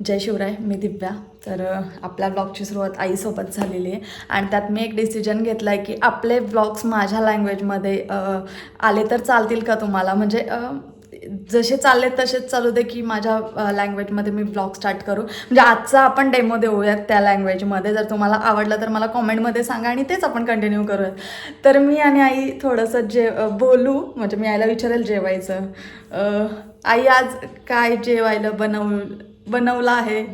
जय शिवराय मी दिव्या. तर आपल्या ब्लॉगची सुरुवात आईसोबत झालेली आहे. आणि त्यात मी एक डिसिजन घेतला आहे की आपले ब्लॉग्स माझ्या लँग्वेजमध्ये आले तर चालतील का तुम्हाला? म्हणजे जसे चालले तसेच चालू दे की माझ्या लँग्वेजमध्ये मी ब्लॉग स्टार्ट करू. म्हणजे आजचा आपण डेमो देऊयात त्या लँग्वेजमध्ये जर तुम्हाला आवडलं तर मला कॉमेंटमध्ये सांगा आणि तेच आपण कंटिन्यू करूयात. तर मी आणि आई थोडंसं जे बोलू म्हणजे मी आईला विचारेल जेवायचं. आई आज काय जेवायला बनवू बनवलं आहे.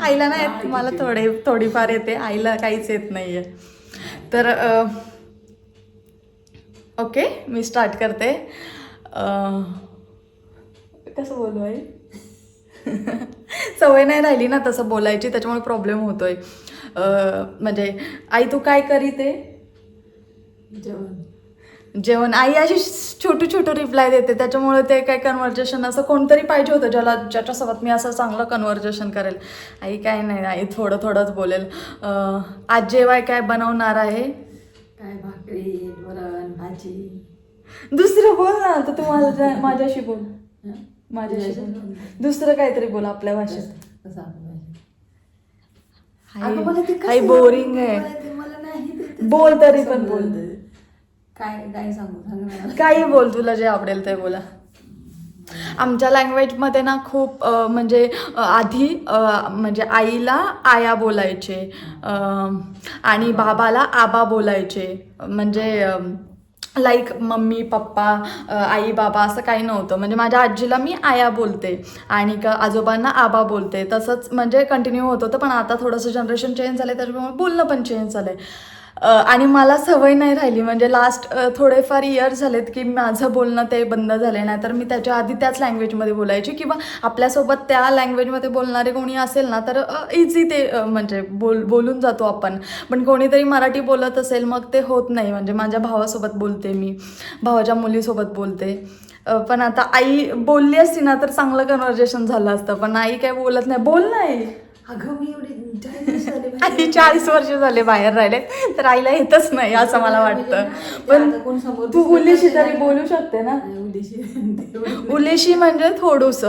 आईला नाही येत, मला थोडे थोडीफार येते. आईला काहीच येत नाही आहे तर ओके मी स्टार्ट करते. कसं बोलू आई? सवय नाही राहिली ना तसं बोलायची. त्याच्यामुळे प्रॉब्लेम होतोय. म्हणजे आई तू काय करी आहे जेवण. जेवण. आई अशी छोटू छोटू रिप्लाय देते. त्याच्यामुळे ते काय कन्व्हर्जेशन असं कोणतरी पाहिजे होतं ज्याला ज्याच्यासोबत मी असं चांगलं कन्व्हर्जेशन करेल. आई काय नाही आई थोडं थोडंच बोलेल. आज जेवाय काय बनवणार आहे? काय भाकरी वरण भाजी. दुसरं बोल ना तर तू माझ्या माझ्याशी बोल? माझ्याशी बोल. बोलते. दुसरं काहीतरी बोल आपल्या भाषेत? आई- बोरिंग आहे. बोल तरी पण समजत. काय काय सांगू? सांग मला. काही बोल तुला जे आवडेल ते बोला. आमच्या लँग्वेजमध्ये ना खूप अ, म्हणजे अ, आधी अ, म्हणजे आईला आया बोलायचे अ, आणि बाबाला आबा बोलायचे. म्हणजे लाईक मम्मी पप्पा अ, आई बाबा असं काही नव्हतं. म्हणजे माझ्या आजीला मी आया बोलते आणि का आजोबांना आबा बोलते. तसंच म्हणजे कंटिन्यू होत होतं पण आता थोडंसं जनरेशन चेंज झालं त्याच्यामुळे बोलणं पण चेंज झालं आहे आणि मला सवय नाही राहिली. म्हणजे लास्ट थोडेफार इयर झालेत की माझं बोलणं ते बंद झाले. नाही तर मी त्याच्या आधी त्याच लँग्वेजमध्ये बोलायची किंवा आपल्यासोबत त्या लँग्वेजमध्ये बोलणारे कोणी असेल ना तर इझी ते म्हणजे बोल बोलून जातो आपण. पण कोणीतरी मराठी बोलत असेल मग ते होत नाही. म्हणजे माझ्या भावासोबत बोलते मी. भावाच्या मुलीसोबत बोलते. पण आता आई बोलली असती ना तर चांगलं कन्व्हर्जेशन झालं असतं. पण आई काय बोलत नाही. बोल नाही अगं मी एवढी आई बाहेर. चाळीस वर्ष झाले बाहेर राहिले तर आईला येतच नाही असं मला वाटतं. पण तू उलीशी तर बोलू शकते ना? उलीशी म्हणजे थोडूस.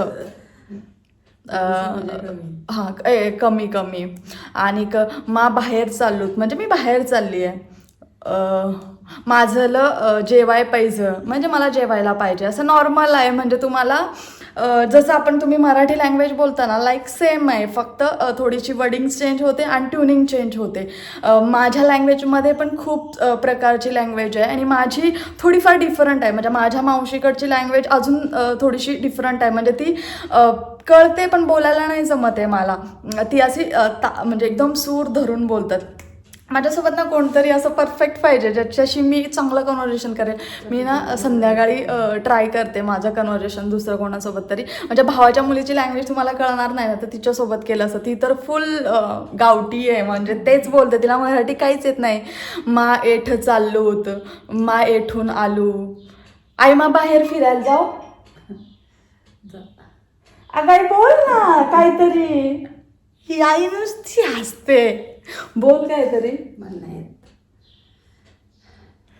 हां ए, कमी कमी. आणि क मा बाहेर चाललोत. म्हणजे मी बाहेर चालली आहे. माझलं जेवाय पाहिजे. म्हणजे मला जेवायला पाहिजे. असं नॉर्मल आहे. म्हणजे तुम्हाला जसं आपण तुम्ही मराठी लँग्वेज बोलताना लाईक सेम आहे. फक्त थोडीशी वर्डिंग्स चेंज होते आणि ट्युनिंग चेंज होते. माझ्या लँग्वेजमध्ये पण खूप प्रकारची लँग्वेज आहे आणि माझी थोडीफार डिफरंट आहे. म्हणजे माझ्या मावशीकडची लँग्वेज अजून थोडीशी डिफरंट आहे. म्हणजे ती कळते पण बोलायला नाही जमत आहे मला. ती अशी ता म्हणजे एकदम सूर धरून बोलतात. माझ्यासोबत ना कोणतरी असं परफेक्ट पाहिजे ज्याच्याशी मी चांगलं कन्व्हर्जेशन करेल मी ना संध्याकाळी ट्राय करते माझं कन्व्हर्जेशन दुसरं कोणासोबत तरी. म्हणजे भावाच्या मुलीची लँग्वेज तुम्हाला कळणार नाही ना तर तिच्यासोबत केलं असं. ती तर फुल गावठी आहे. म्हणजे तेच बोलते. तिला मराठी काहीच येत नाही. मा एठ चाललो होतं. मा एठून आलो. आई मा बाहेर फिरायला जाऊ. जा. बोल ना काहीतरी. ही आई नुसती हसते. बोल काय तरी मला नाही येत.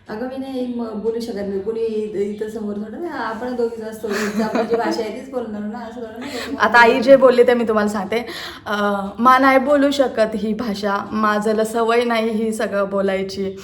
अगं मी नाही बोलू शकत नाही. कोणी इथं समोर थोडं आपण दोघीच असतो. आपली जी भाषा आहे तीच बोलणार ना असं थोडं आता आई जे बोलली ते मी तुम्हाला सांगते. मा नाही बोलू शकत ही भाषा. माझं सवय नाही ही सगळं बोलायची.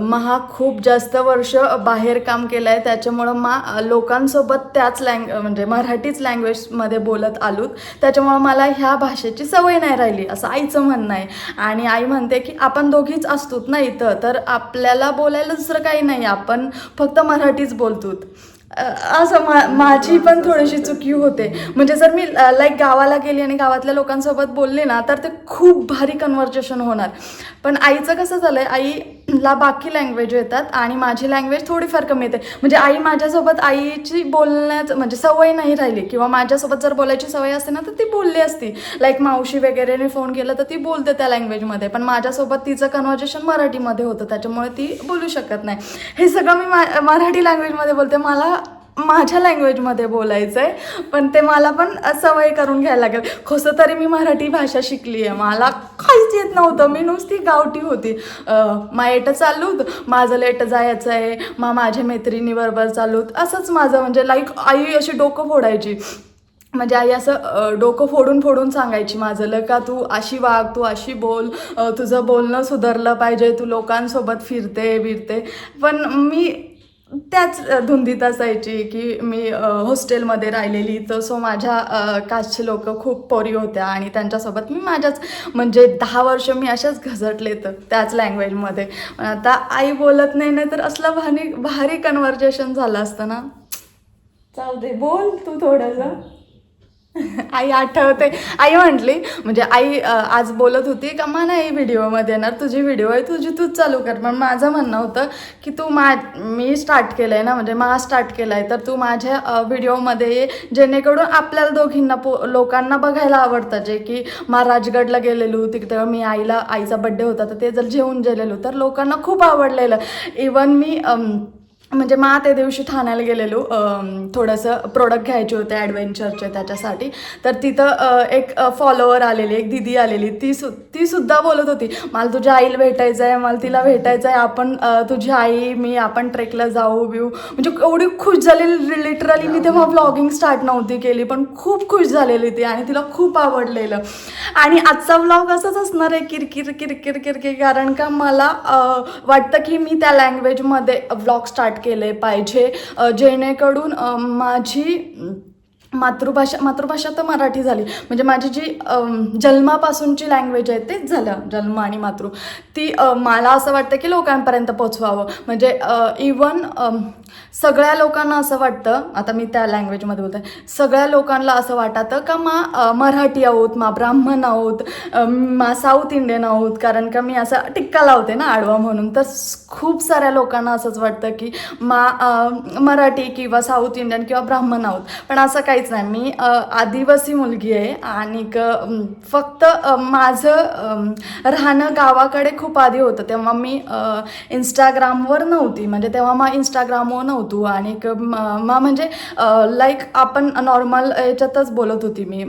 महा खूप जास्त वर्ष बाहेर काम केलं आहे त्याच्यामुळं मा लोकांसोबत त्याच लँग म्हणजे मराठीच लँग्वेजमध्ये बोलत आलोत. त्याच्यामुळं मला ह्या भाषेची सवय नाही राहिली असं आईचं म्हणणं आहे. आणि आई म्हणते की आपण दोघीच असतोत ना इथं. तर आप आपल्याला बोलायला दुसरं काही नाही आपण फक्त मराठीच बोलतो. असं मा माझी पण थोडीशी चुकी होते. म्हणजे जर मी लाईक गावाला गेली आणि गावातल्या लोकांसोबत बोलले ना तर ते खूप भारी कन्व्हर्जेशन होणार. पण आईचं कसं झालं आहे ला बाकी लँग्वेज येतात आणि माझी लँग्वेज थोडीफार कमी येते. म्हणजे आई माझ्यासोबत आईची बोलण्याचं म्हणजे सवय नाही राहिली किंवा माझ्यासोबत जर बोलायची सवय असते ना तर ती बोलली असती. लाईक मावशी वगैरेने फोन केला तर ती बोलते त्या लँग्वेजमध्ये पण माझ्यासोबत तिचं कन्व्हर्जेशन मराठीमध्ये होतं त्याच्यामुळे ती बोलू शकत नाही. हे सगळं मी मा मराठी लँग्वेजमध्ये बोलते. मला माझ्या लँग्वेजमध्ये बोलायचं आहे पण ते मला पण सवय करून घ्यायला लागेल. कसं तरी मी मराठी भाषा शिकली आहे मला काहीच येत नव्हतं. मी नुसती गावठी होती. मा येतं चालू माझं लेट जायचं आहे मा माझ्या मैत्रिणीबरोबर चालू असंच माझं म्हणजे लाईक आई अशी डोकं फोडायची. म्हणजे आई असं डोकं फोडून फोडून सांगायची माझं ल का तू अशी वाग तू अशी बोल तुझं बोलणं सुधारलं पाहिजे तू लोकांसोबत फिरते बिरते. पण मी त्याच धुंदीत असायची की मी हॉस्टेलमध्ये राहिलेली. तर सो माझ्या अ, कास्टचे लोक खूप पोरी होत्या आणि त्यांच्यासोबत मी माझ्याच म्हणजे दहा वर्ष मी अशाच घसटले तर त्याच लँग्वेजमध्ये आता आई बोलत नाही नाही तर असलं भारी भारी कन्व्हर्जेशन झालं असतं ना. चालते दे बोल तू थोडंसं. आई आठवते. आई म्हटली म्हणजे आई आज बोलत होती का मला नाही व्हिडिओमध्ये येणार तुझी व्हिडिओ आहे तुझी तूच चालू कर. पण माझं म्हणणं होतं की तू मा मी स्टार्ट केलं आहे ना म्हणजे मा स्टार्ट केलं आहे तर तू माझ्या व्हिडिओमध्ये ये जेणेकरून आपल्याला दोघींना पो लोकांना बघायला आवडतं. जे की मा राजगडला गेलेलो तिकडे मी आईला आईचा बड्डे होता तर ते जर जेवून गेलेलो तर लोकांना खूप आवडलेलं. इवन मी म्हणजे मा त्या दिवशी ठाण्याला गेलेलो. थोडंसं प्रोडक्ट घ्यायचे होते ॲडव्हेंचरचे त्याच्यासाठी. तर तिथं एक फॉलोअर आलेली एक दिदी आलेली. ती सु ती सुद्धा बोलत होती मला तुझ्या आईला भेटायचं आहे मला तिला भेटायचं आहे आपण तुझी आई मी आपण ट्रेकला जाऊ बिऊ. म्हणजे एवढी खुश झालेली लिटरली मी तेव्हा व्लॉगिंग स्टार्ट नव्हती केली पण खूप खुश झालेली ती आणि तिला खूप आवडलेलं. आणि आजचा व्लॉग असंच असणार आहे किरकिर किरकिर किरकिर. कारण का मला वाटतं की मी त्या लँग्वेजमध्ये व्लॉग स्टार्ट केले पाहिजे. जेणेकडून जेणेकरून माझी मातृभाषा मातृभाषा तर मराठी झाली. म्हणजे माझी जी जन्मापासूनची लँग्वेज आहे तेच झालं. जन्म आणि मातृ. ती मला असं वाटतं की लोकांपर्यंत पोचवावं. म्हणजे इवन सगळ्या लोकांना असं वाटतं आता मी त्या लँग्वेजमध्ये बोलते सगळ्या लोकांना असं वाटतं का मा मराठी आहोत मा ब्राह्मण आहोत मा साऊथ इंडियन आहोत कारण का मी असं टिक्का लावते ना आडवा म्हणून. तर खूप साऱ्या लोकांना असंच वाटतं की मा मराठी किंवा साऊथ इंडियन किंवा ब्राह्मण आहोत. पण असं काहीच नाही. मी आदिवासी मुलगी आहे आणि फक्त माझं राहणं गावाकडे खूप आधी होतं. तेव्हा मी इंस्टाग्रामवर नव्हती. म्हणजे तेव्हा मग इंस्टाग्रामवर नव्हतो आणि म- मग म्हणजे लाईक आपण नॉर्मल याच्यातच बोलत होती मी.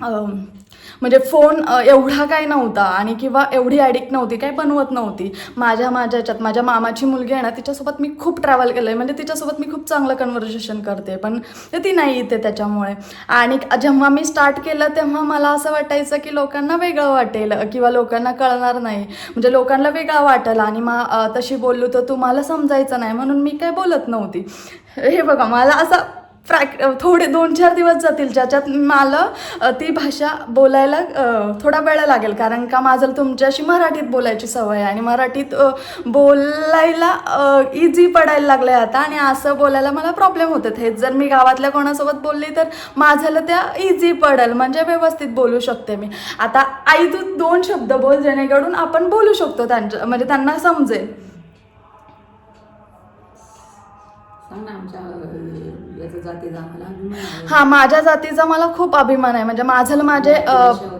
म्हणजे फोन एवढा काय नव्हता आणि किंवा एवढी ॲडिक्ट नव्हती काही बनवत नव्हती. माझ्या माझ्या याच्यात माझ्या मामाची मुलगी आहे ना तिच्यासोबत मी खूप ट्रॅव्हल केलं आहे म्हणजे तिच्यासोबत मी खूप चांगलं कन्व्हर्सेशन करते पण ती नाही येते त्याच्यामुळे. आणि जेव्हा मी स्टार्ट केलं तेव्हा मला असं वाटायचं की लोकांना वेगळं वाटेल किंवा लोकांना कळणार नाही. म्हणजे लोकांना वेगळा वाटेल आणि मा तशी बोललो तर तुम्हाला समजायचं नाही म्हणून मी काय बोलत नव्हती. हे बघा मला असं फ्रॅक थोडे दोन चार दिवस जातील ज्याच्यात मला ती भाषा बोलायला थोडा वेळ लागेल. कारण का माझं तुमच्याशी मराठीत बोलायची सवय आहे आणि मराठीत बोलायला इझी पडायला लागलं आहे आता आणि असं बोलायला मला प्रॉब्लेम होतात. हेच जर मी गावातल्या कोणासोबत बोलली तर माझ्याला त्या इझी पडेल. म्हणजे व्यवस्थित बोलू शकते मी. आता आई तू दोन शब्द बोल जेणेकरून आपण बोलू शकतो त्यांच्या म्हणजे त्यांना समजेल. सांग ना आमच्या याचा जातीचा आम्हाला अभिमान आहे. हा माझ्या जातीचा मला खूप अभिमान आहे. म्हणजे माझं माझे अ,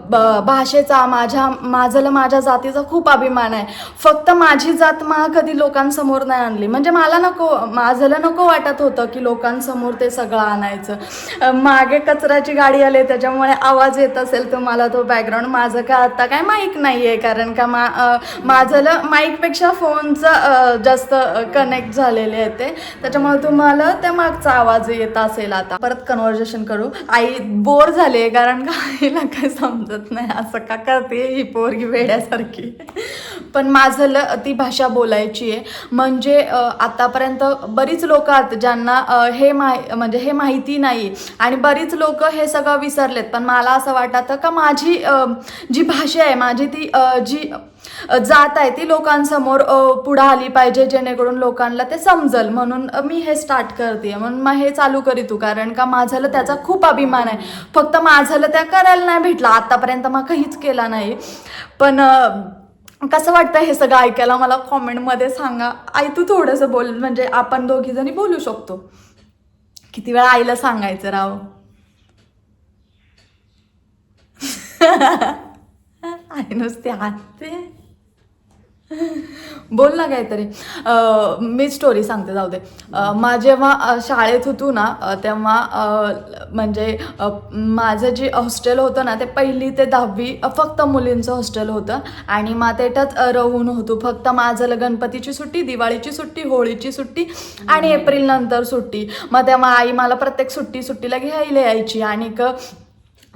ब- भाषेचा माझ्या माझं माझ्या जातीचा खूप अभिमान आहे. फक्त माझी जात मा कधी लोकांसमोर नाही आणली. म्हणजे मला नको माझं नको वाटत होतं की लोकांसमोर ते सगळं आणायचं. अ, मागे कचऱ्याची गाडी आली त्याच्यामुळे आवाज येत असेल तुम्हाला तो बॅकग्राऊंड माझं का आता काय माईक नाही आहे कारण का मा अ, माझं माईकपेक्षा फोनचं जास्त कनेक्ट झालेले आहे ते. त्याच्यामुळे तुम्हाला त्या मागचा आवाज येत असेल आता. परत कन्व्हर्सेशन करू. आई बोर झाले कारण का आईला काय समजत नाही. असं का करते ही पोरगी वेड्यासारखी. पण माझं ल ती भाषा बोलायची आहे म्हणजे आतापर्यंत बरीच लोक आहेत ज्यांना हे माहि म्हणजे हे माहिती नाही. आणि बरीच लोक हे सगळं विसरलेत. पण मला असं वाटतं का माझी जी भाषा आहे माझी ती जी जात आहे ती लोकांसमोर पुढं आली पाहिजे जेणेकरून लोकांना ते समजल. म्हणून मी हे स्टार्ट करते म्हणून मग हे चालू करीतू कारण का माझ्याला त्याचा खूप अभिमान आहे. फक्त माझ्याला त्या करायला नाही भेटला. आतापर्यंत मग काहीच केला नाही. पण कसं वाटतं हे सगळं ऐकायला मला कॉमेंटमध्ये सांगा. आई तू थोडंसं बोल. म्हणजे आपण दोघी जणी बोलू शकतो. किती वेळा आईला सांगायचं राव. आई नुसते आते बोल ना काहीतरी. मी स्टोरी सांगते जाऊ दे. मा जेव्हा शाळेत होतो ना तेव्हा म्हणजे माझं जे हॉस्टेल होतं ना ते पहिली ते दहावी फक्त मुलींचं हॉस्टेल होतं. आणि मग त्याच्यात राहून होतो. फक्त माझं गणपतीची सुट्टी दिवाळीची सुट्टी होळीची सुट्टी आणि एप्रिल नंतर सुट्टी. मग तेव्हा आई मला प्रत्येक सुट्टी सुट्टीला घ्यायला यायची. आणि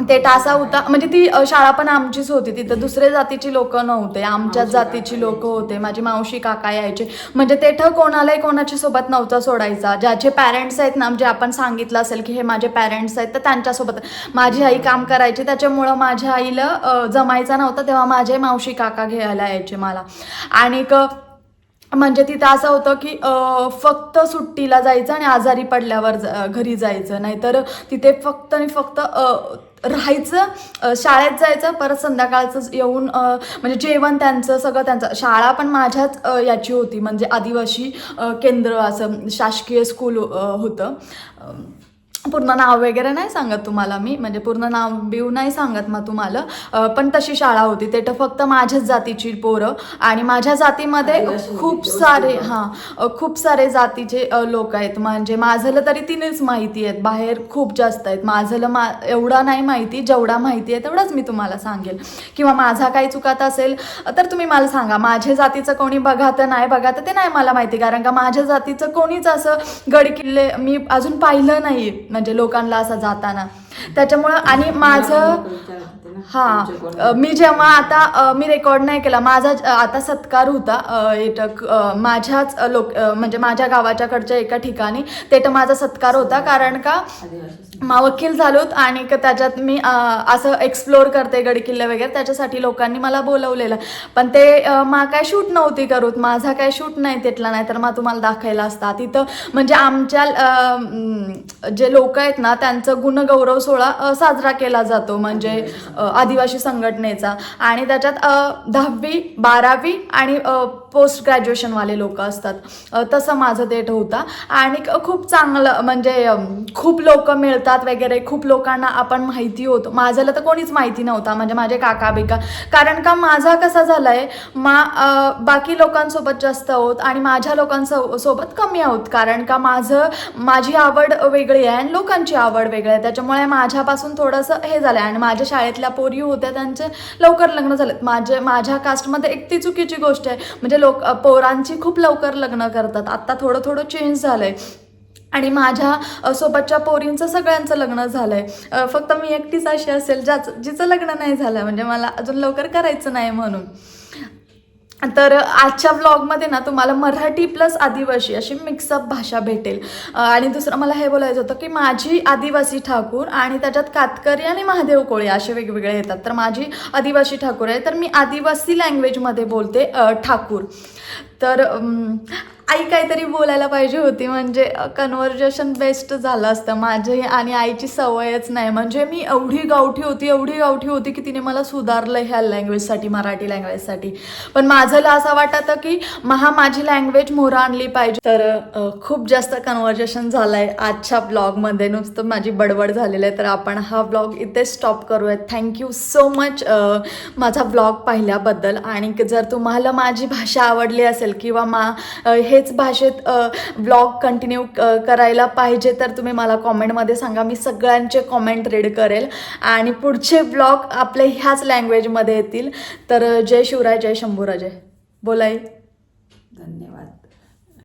ते टासा होता म्हणजे ती शाळा पण आमचीच होती. तिथं दुसऱ्या जातीची लोक नव्हते. आमच्याच जातीची लोक होते. माझी मावशी काका यायचे. म्हणजे तेथं कोणालाही कोणाच्या सोबत नव्हता सोडायचा. ज्याचे पॅरेंट्स आहेत ना म्हणजे आपण सांगितलं असेल की हे माझे पॅरेंट्स आहेत तर त्यांच्यासोबत. माझी आई काम करायची. त्याच्यामुळं माझ्या आईला जमायचा नव्हता तेव्हा माझे मावशी काका घ्यायला यायचे मला. आणि क म्हणजे तिथं असं होतं की फक्त सुट्टीला जायचं आणि आजारी पडल्यावर ज- घरी जायचं. नाहीतर तिथे फक्त आणि फक्त राहायचं शाळेत जायचं परत संध्याकाळचं येऊन म्हणजे जेवण त्यांचं सगळं त्यांचं. शाळा पण माझ्याच याची होती. म्हणजे आदिवासी केंद्र असं शासकीय स्कूल होतं. पूर्ण नाव वगैरे नाही सांगत तुम्हाला मी म्हणजे पूर्ण नाव बिव नाही सांगत मग तुम्हाला. पण तशी शाळा होती. ते तर फक्त माझ्याच जातीची पोरं आणि माझ्या जातीमध्ये खूप सारे हां खूप सारे जातीचे लोक आहेत. म्हणजे माझलं तरी तीनच माहिती आहेत. बाहेर खूप जास्त आहेत. माझलं मा एवढा नाही माहिती जेवढा माहिती आहे तेवढाच मी तुम्हाला सांगेल. किंवा माझा काही चुकात असेल तर तुम्ही मला सांगा. माझ्या जातीचं कोणी बघा तर नाही बघा तर ते नाही मला माहिती. कारण का माझ्या जातीचं कोणीच असं गड किल्ले मी अजून पाहिलं नाही म्हणजे लोकांना असं जाताना. त्याच्यामुळं आणि माझं हां मी जेव्हा आता मी रेकॉर्ड नाही केला माझा आता सत्कार होता एटक माझ्याच लोक म्हणजे माझ्या गावाच्याकडच्या एका ठिकाणी ते माझा सत्कार होता कारण का? मा वकील झालोत आणि क- त्याच्यात मी असं एक्सप्लोर करते गडकिल्ले वगैरे. त्याच्यासाठी लोकांनी मला बोलवलेलं. पण ते मा काय शूट नव्हती करत. माझा काय शूट नाही तिथला नाही तर मग तुम्हाला दाखवायला असता. तिथं म्हणजे आमच्या जे लोक आहेत ना त्यांचं गुणगौरव सोहळा साजरा केला जातो. म्हणजे आदिवासी संघटनेचा. आणि त्याच्यात दहावी बारावी आणि पोस्ट ग्रॅज्युएशनवाले लोक असतात. तसं माझं डेट होता आणि खूप चांगलं म्हणजे खूप लोक मिळतात वगैरे. खूप लोकांना आपण माहिती होतो. माझ्याला तर कोणीच माहिती नव्हता म्हणजे माझे काका बिका. कारण का माझा कसा झालाय मा बाकी लोकांसोबत जास्त आहोत आणि माझ्या लोकांसो सोबत कमी आहोत. कारण का माझं माझी आवड वेगळी आहे आणि लोकांची आवड वेगळी आहे. त्याच्यामुळे माझ्यापासून थोडंसं हे झालं आणि माझ्या शाळेतल्या पोरी होत्या त्यांचे लवकर लग्न झालेत माझे माझ्या कास्टमध्ये एक ती चुकीची गोष्ट आहे. म्हणजे लोक पोरांची खूप लवकर लग्न करतात. आत्ता थोडं थोडं चेंज झालंय. आणि माझ्या सोबतच्या पोरींचं सगळ्यांचं लग्न झालंय. आहे फक्त मी एकटीच अशी असेल ज्याचं जिचं लग्न नाही झालं. म्हणजे मला अजून लवकर करायचं नाही म्हणून. तर आजच्या ब्लॉगमध्ये ना तुम्हाला मराठी प्लस आदिवासी अशी मिक्सअप भाषा भेटेल. आणि दुसरं मला हे बोलायचं होतं की माझी आदिवासी ठाकूर आणि त्याच्यात कातकरी आणि महादेव कोळी असे वेगवेगळे येतात. तर माझी आदिवासी ठाकूर आहे. तर मी आदिवासी लँग्वेजमध्ये बोलते ठाकूर. तर आई काहीतरी बोलायला पाहिजे होती म्हणजे कन्व्हर्जेशन बेस्ट झालं असतं. माझी आणि आईची सवयच नाही. म्हणजे मी एवढी गावठी होती एवढी गावठी होती की तिने मला सुधारलं ह्या लँग्वेजसाठी मराठी लँग्वेजसाठी पण माझं असं वाटतं की महा माझी लँग्वेज मोहरा आणली पाहिजे. तर खूप जास्त कन्व्हर्जेशन झालंय आजच्या ब्लॉगमध्ये नुसतं माझी बडबड झालेली आहे. तर आपण हा ब्लॉग इथे स्टॉप करूयात. थँक्यू सो मच माझा ब्लॉग पाहिल्याबद्दल. आणि जर तुम्हाला माझी भाषा आवडली असेल किंवा मा हे हेच भाषेत ब्लॉग कंटिन्यू करायला पाहिजे तर तुम्ही मला कॉमेंटमध्ये सांगा. मी सगळ्यांचे कॉमेंट रीड करेल. आणि पुढचे ब्लॉग आपले ह्याच लँग्वेजमध्ये येतील. तर जय शिवराय जय शंभूराजय बोलाई